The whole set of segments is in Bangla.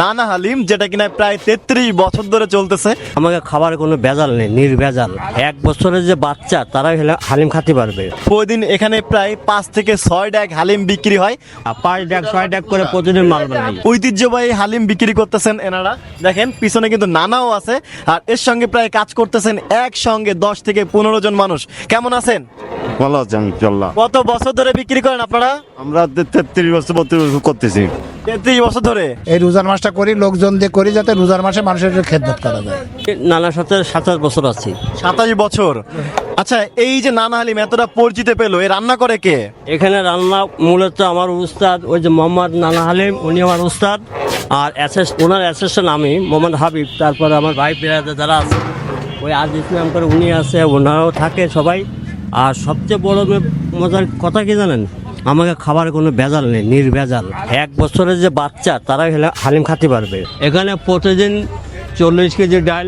নানা হালিম যেটা কিনা প্রায় তেত্রিশ বছর ধরে চলতেছে। আমাকে খাবার কোনো ভেজাল নেই নির্ভেজাল। এক বছরের যে বাচ্চা তারা হলে হালিম খেতে পারবে। প্রতিদিন এখানে প্রায় পাঁচ থেকে ছয় ড্যাগ হালিম বিক্রি হয়। আর পাঁচ ড্যাক ছয় ড্যাক করে প্রতিদিন মাল বানাই। ঐতিহ্যবাহী হালিম বিক্রি করতেছেন এনারা। দেখেন পিছনে কিন্তু নানাও আছে আর এর সঙ্গে প্রায় কাজ করতেছেন একসঙ্গে দশ থেকে পনেরো জন মানুষ। কেমন আছেন? ভালো আছে ইনশাল্লাহ কত বছর ধরে বিক্রি করেন আপনারা? আমরা তেত্রিশ বছর বত্রিশ বছর করতেছি। তেত্রিশ বছর ধরে। এই রোজার মাসটা করি লোকজন দিয়ে করি যাতে রোজার মাসে মানুষের খেদমত করা যায়। নানার সাথে সাতাশ বছর আছি। সাতাশ বছর। আচ্ছা এই যে নানা হালিম এতটা পরিচিত পেল এ রান্না করে কে? এখানে রান্না মূলত আমার উস্তাদ ওই যে মোহাম্মদ নানা হালিম উনি আমার উস্তাদ আর অ্যাসেস ওনার অ্যাসিস্ট্যান্ট আমি মোহাম্মদ হাবিব তারপরে আমার ভাই বিরাজে যারা আছে ওই আজ ইসলাম করে উনি আছে ওনারাও থাকে সবাই। আর সবচেয়ে বড় মজার কথা কি জানেন? আমাকে খাবার কোনো ভেজাল নেই নির্ভেজাল এক বছরের যে বাচ্চা তারা হেলা- হালিম খাতে পারবে। এখানে প্রতিদিন চল্লিশ কেজি ডাল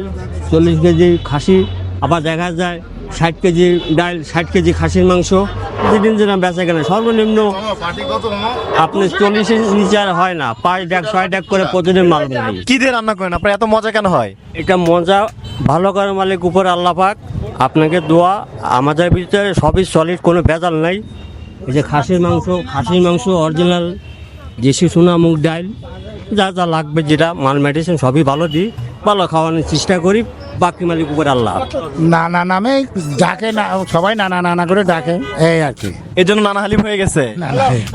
চল্লিশ কেজি খাসি আবার দেখা যায় ষাট কেজি ডাল ষাট কেজি খাসির মাংস। প্রতিদিন যেন বেচা কেনা সর্বনিম্ন আপনি চল্লিশের নিচে আর হয় না পাঁচ ডাক ছয় ডাক করে প্রতিদিন মাল কি দিয়ে রান্না করেন? আপনার এত মজা কেন হয়? এটা মজা ভালো করে মালিক উপর আল্লাহ পাক আপনাকে দোয়া আমাদের ভিতরে সবই সলিড কোনো ভেজাল নাই। এই যে খাসির মাংস খাসির মাংস অরিজিনাল দেশি সোনা, মুগ ডাইল যা যা লাগবে যেটা, মাল মেডিসিন সবই ভালো দিই, ভালো খাওয়ানোর চেষ্টা করি। বাকি মালিক উপর আল্লাহ। নানা নামে ডাকে না সবাই নানা নানা করে ডাকে এই আর কি। এর জন্য নানা হালিম হয়ে গেছে?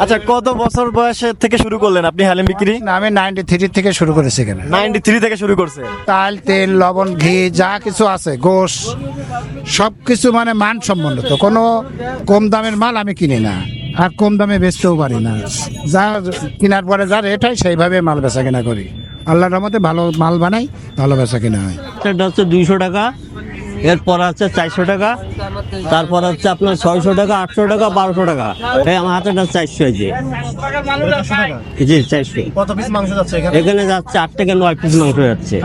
আচ্ছা কত বছর বয়সে থেকে শুরু করলেন আপনি হালিম বিক্রি? আমি নাইনটি থ্রি থেকে শুরু করেছি এখানে। নাইনটি থ্রি থেকে শুরু করছে? তাল তেল লবণ ঘি যা কিছু আছে গোশ সব কিছু মানে মান সম্বন্ধিত কোনো কম দামের মাল আমি কিনি না আর কম দামে বেচতেও পারি না। যা কেনার পরে যা রেট হয় সেইভাবে মাল বেচা কেনা করি। আল্লাহর রহমতে ভালো মাল বানাই ভালো বেচা কেনা হয়। দুইশো টাকা। এরপর আছে চারশো টাকা তারপর হচ্ছে আপনার ছয়শো টাকা আটশো টাকা বারোশো টাকা। এই আমার হাতে চারশো হয়েছে জি চারশো। এখানে? যাচ্ছে আট থেকে নয় পিস মাংস যাচ্ছে।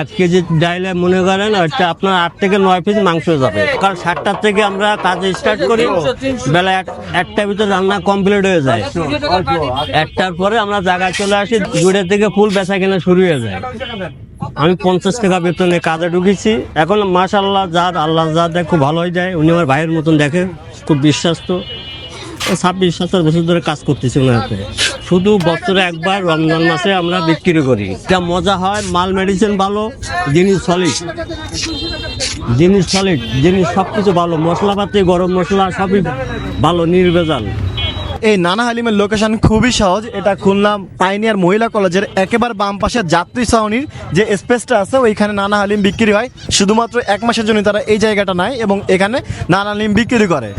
এক কেজি ডাইলে মনে করেন ওইটা আপনার আট থেকে নয় পিস মাংস যাবে। কারণ সাতটার থেকে আমরা কাজ স্টার্ট করি। বেলা এক একটার ভিতরে রান্না কমপ্লিট হয়ে যায়। একটার পরে আমরা জায়গায় চলে আসি দুটো থেকে ফুল বেচা কেনা শুরু হয়ে যায়। আমি পঞ্চাশ টাকা বেতনে কাজে ঢুকেছি। এখন মাশাল্লাহ যার আল্লাহ যা দেয় খুব ভালো হয়ে যায়। উনি আমার ভাইয়ের মতন দেখে, খুব বিশ্বাস্ত। ছাব্বিশ, সাতাশ বছর ধরে কাজ করতেছি ওনার হাতে শুধু বছরে একবার রমজান মাসে আমরা বিক্রি করি। যা মজা হয়, মাল মেডিসিন ভালো, জিনিস সলিড জিনিস সলিড জিনিস সব কিছু ভালো। মশলাপাতি, গরম মশলা সবই ভালো, নির্ভেজাল। এই নানা হালিমের লোকেশন খুবই সহজ। এটা খুলনা পাইনিয়ার মহিলা কলেজের একেবারে বাম পাশে যাত্রী ছাউনির যে স্পেসটা আছে, ওইখানে নানা হালিম বিক্রি হয়। শুধুমাত্র এক মাসের জন্য তারা এই জায়গাটা নেয় এবং এখানে নানা হালিম বিক্রি করে।